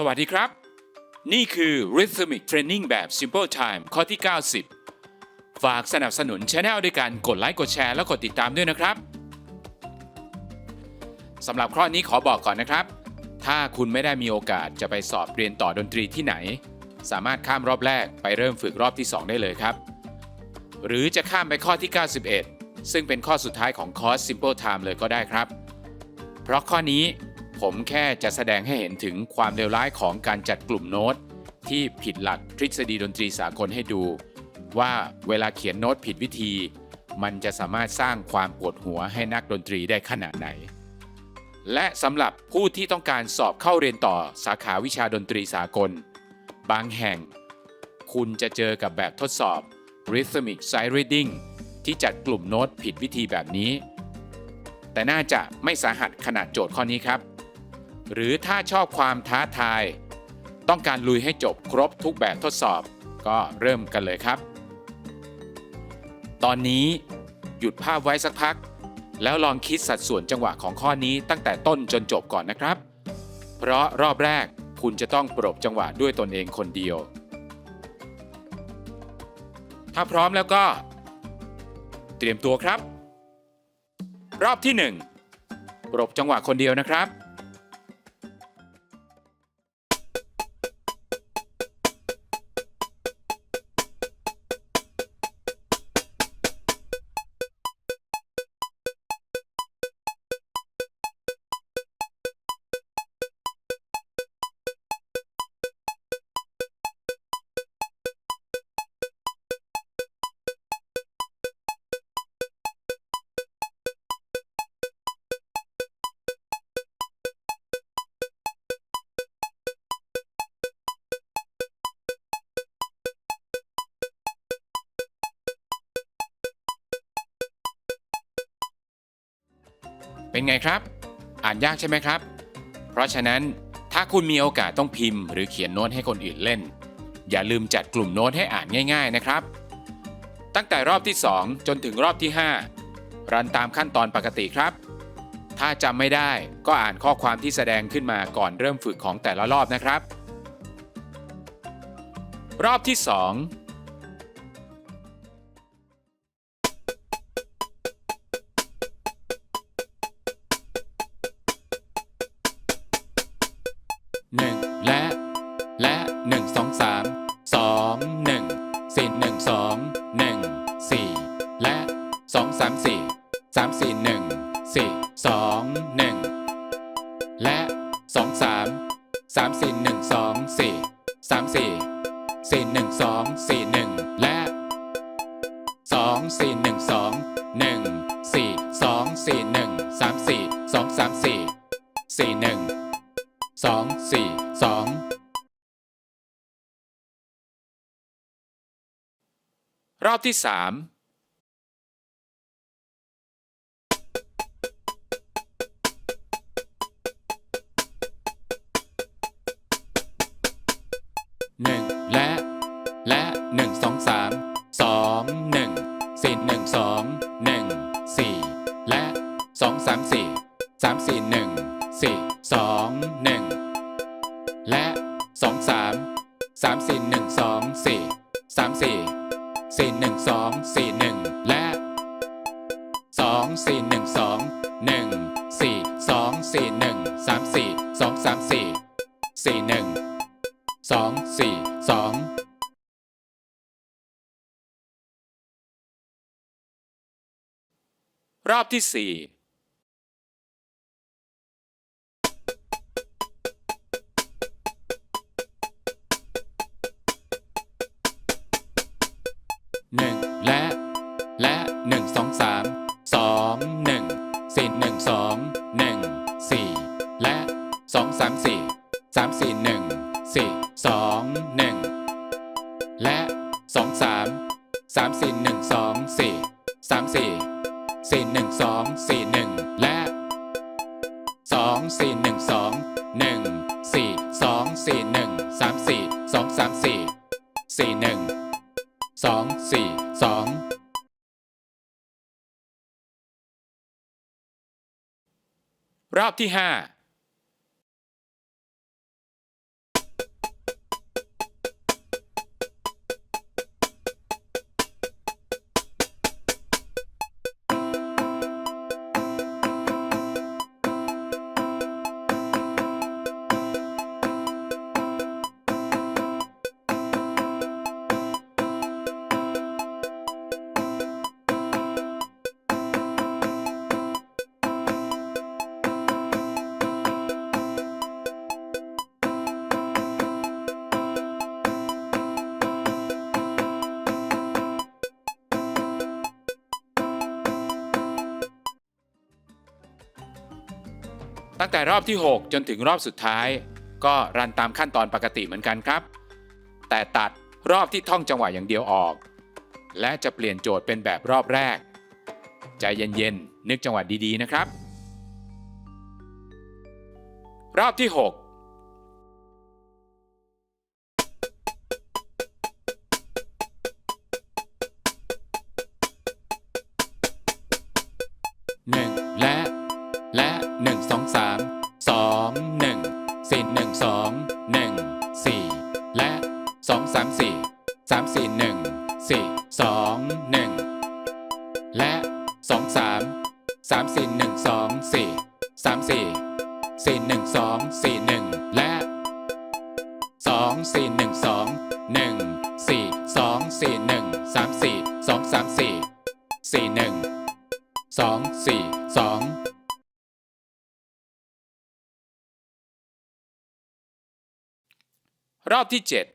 สวัสดีครับ นี่คือ Rhythmic Training แบบ Simple Time ข้อที่ 90 ฝากสนับสนุนช anel ด้วยการกดไลค์กดแชร์และกดติดตามด้วยนะครับสำหรับข้อนี้ขอบอกก่อนนะครับ ถ้าคุณไม่ได้มีโอกาสจะไปสอบเรียนต่อดนตรีที่ไหน สามารถข้ามรอบแรกไปเริ่มฝึกรอบที่ 2 ได้เลยครับ หรือจะข้ามไปข้อที่ 91 ซึ่งเป็นข้อสุดท้ายของคอร์ส Simple Time เลยก็ได้ครับ เพราะข้อนี้ ผมแค่จะแสดงให้เห็นถึงความเลวร้ายของการจัดกลุ่มโน้ต ที่ผิดหลักทฤษฎีดนตรีสากลให้ดู ว่าเวลาเขียนโน้ตผิดวิธี มันจะสามารถสร้างความปวดหัวให้นักดนตรีได้ขนาดไหน และสำหรับผู้ที่ต้องการสอบเข้าเรียนต่อสาขาวิชาดนตรีสากล บางแห่ง คุณจะเจอกับแบบทดสอบ Rhythmic Sight Reading ที่จัดกลุ่มโน้ตผิดวิธีแบบนี้ แต่น่าจะไม่สาหัสขนาดโจทย์ข้อนี้ครับ หรือถ้าชอบความท้าทาย ต้องการลุยให้จบครบทุกแบบทดสอบ ก็เริ่มกันเลยครับ ตอนนี้หยุดภาพไว้สักพัก แล้วลองคิดสัดส่วนจังหวะของข้อนี้ตั้งแต่ต้นจนจบก่อนนะครับ เพราะรอบแรกคุณจะต้องปรบจังหวะด้วยตนเองคนเดียว ถ้าพร้อมแล้วก็ เตรียมตัวครับ รอบที่ 1 ปรบจังหวะคนเดียวนะครับ เป็นไงครับ อ่านยากใช่ไหมครับ เพราะฉะนั้นถ้าคุณมีโอกาสต้องพิมพ์ หรือเขียนโน้ตให้คนอื่นเล่น อย่าลืมจัดกลุ่มโน้ตให้อ่านง่าย ๆนะครับ ตั้งแต่รอบที่ 2 จนถึงรอบที่ 5 รันตามขั้นตอนปกติครับ ถ้าจำไม่ได้ก็อ่านข้อความที่แสดงขึ้นมาก่อนเริ่มฝึกของแต่ละรอบนะครับ รอบที่ 2 องสามสี่สามสี่หนึ่งสี่สองหนึ่งและสองสามสามสี่หนึ่งสองสี่สามสี่สี่หนึ่งสองสี่หนึ่งและสองสี่หนึ่งสองหนึ่งสี่สองสี่หนึ่งสามสี่สองสามสี่สี่หนึ่งสองสี่สองรอบที่สาม หนึ่งและ และหนึ่งสองสามสองหนึ่งสี่หนึ่งสองหนึ่งสี่และสองสามสี่สามสี่หนึ่งสี่สองหนึ่งและสองสามสามสี่หนึ่ง รอบที่สี่หนึ่งและและหนึ่งสองสามสองหนึ่งสี่หนึ่งสองหนึ่งสี่และสองสามสี่สามสี่หนึ่ง องสี่หนึ่งสองหนึ่งสี่สองสี่หนึ่งสามสี่สองสามสี่สี่หนึ่งสองสี่สองรอบที่ห้า ตั้งแต่รอบที่ 6 จนถึงรอบสุดท้าย ก็รันตามขั้นตอนปกติเหมือนกันครับ แต่ตัดรอบที่ท่องจังหวะอย่างเดียวออก และจะเปลี่ยนโจทย์เป็นแบบรอบแรก ใจเย็นๆนึกจังหวะดีๆนะครับ รอบที่ 6 สามสองหนึ่งสี่หนึ่งสองหนึ่งสี่และสองสามสี่สามสี่หนึ่งสี่สองหนึ่งและสองสามสามสี่หนึ่งสองสี่สามสี่สี่หนึ่งสองสี่หนึ่งและสองสี่หนึ่งสอง รอบที่เจ็ด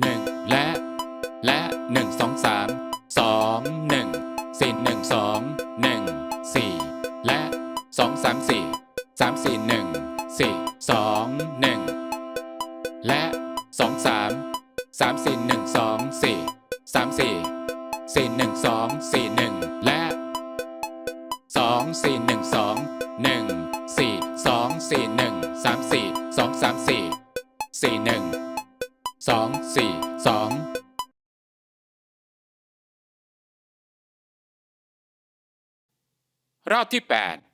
หนึ่งและและหนึ่งสองสามสองหนึ่งสี่หนึ่งสองหนึ่งสี่และสองสามสี่สามสี่หนึ่งสี่สองหนึ่งและสองสามสามสี่หนึ่งสองสี่สามสี่สี่หนึ่ง 2 4 1 และ 2 4 1 2 1 4 2 4 1 3 4 2 3 4 4 1 2 4 2รอบที่ 8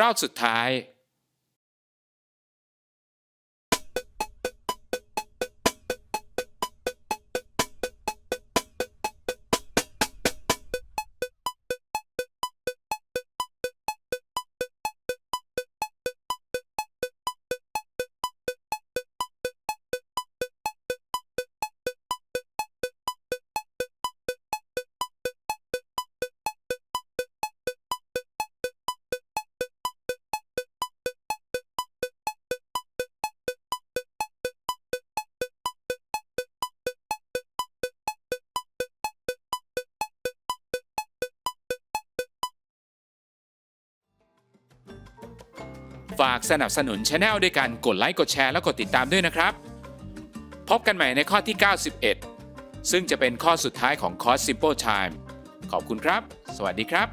รอบสุดท้าย ฝากสนับสนุนช anel ด้วยการกดไลค์กดแชร์และกดติดตามด้วยนะครับ พบกันใหม่ในข้อที่ 91 ซึ่งจะเป็นข้อสุดท้ายของคอร์ส Simple Time ขอบคุณครับ สวัสดีครับ